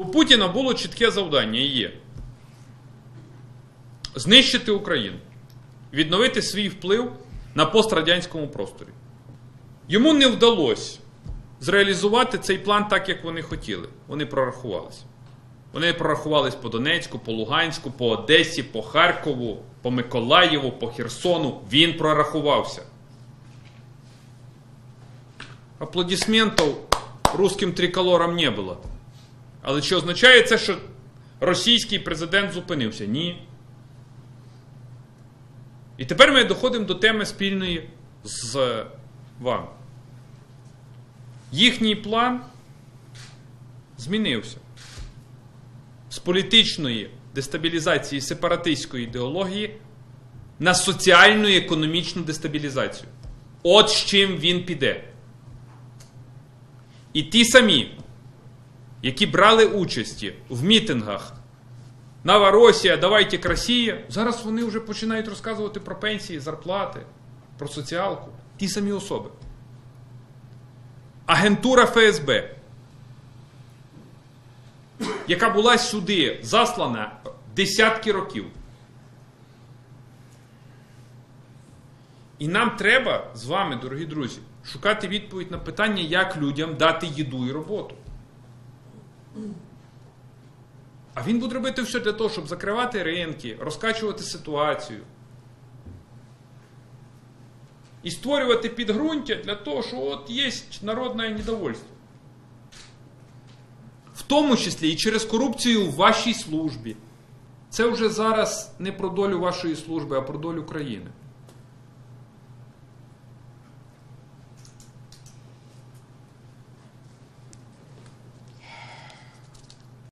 У Путіна було чітке завдання і є знищити Україну, відновити свій вплив на пострадянському просторі. Йому не вдалося зреалізувати цей план так, як вони хотіли. Вони прорахувалися. Вони прорахувались по Донецьку, по Луганську, по Одесі, по Харкову, по Миколаєву, по Херсону. Він прорахувався. Аплодисментів русським триколорам не було. Але чи означає це, що російський президент зупинився? Ні. І тепер ми доходимо до теми спільної з вами. Їхній план змінився з політичної дестабілізації сепаратистської ідеології на соціальну і економічну дестабілізацію. От з чим він піде. І ті самі, які брали участі в мітингах Нова Росія, давайте к Росії, зараз вони вже починають розказувати про пенсії, зарплати, про соціалку. Ті самі особи. Агентура ФСБ, яка була сюди заслана десятки років. І нам треба з вами, дорогі друзі, шукати відповідь на питання, як людям дати їду і роботу. А він буде робити все для того, щоб закривати ринки, розкачувати ситуацію. І створювати підґрунтя для того, що от є народне недовольство. В тому числі і через корупцію в вашій службі. Це вже зараз не про долю вашої служби, а про долю країни.